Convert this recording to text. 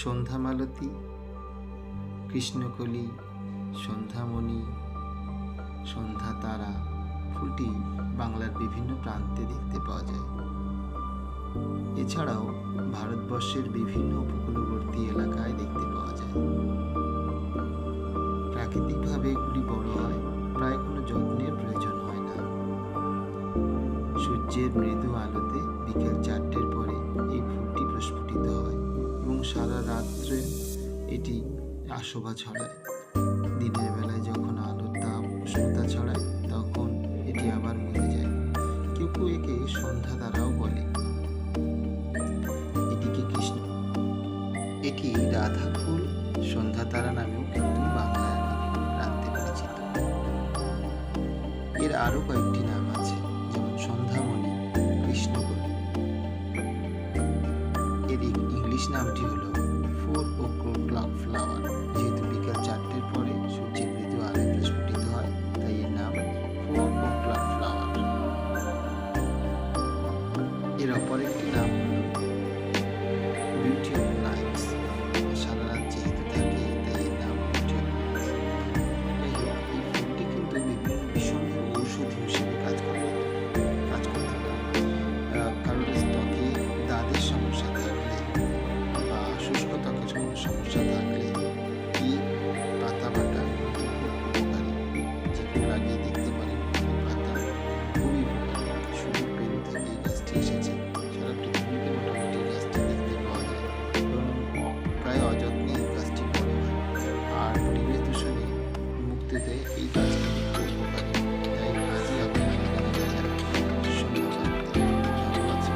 সন্ধ্যামালতী, কৃষ্ণকলি, সন্ধ্যামণি সন্ধ্যা তারা ফুলটি বাংলার বিভিন্ন প্রান্তে দেখতে পাওয়া যায়। এছাড়াও ভারতবর্ষের বিভিন্ন উপকূলবর্তী এলাকায় দেখতে পাওয়া যায়। প্রাকৃতিকভাবে এগুলি বড় হয়, প্রায় কোনো যত্নের প্রয়োজন হয় না। সূর্যের মৃদু আলোতে বিকেল চারটের পরে রাত্রে এটি আশোভা ছড়ায়। দিনের বেলায় যখন আলোর তাপ উষ্ণতা ছড়ায়, তখন এটি আবার মরে যায়। কেউ কেউ একে সন্ধ্যা তারাও বলে। এটিকে কৃষ্ণ? এটি রাধা ফুল সন্ধ্যা তারা নামেও কিন্তু বিভিন্ন প্রান্তে পরিচিত। এর আরও কয়েকটি নাম আছে, যেমন সন্ধ্যামণি কৃষ্ণকলি এর ইংলিশ নামটি হলো 4 o'clock flower.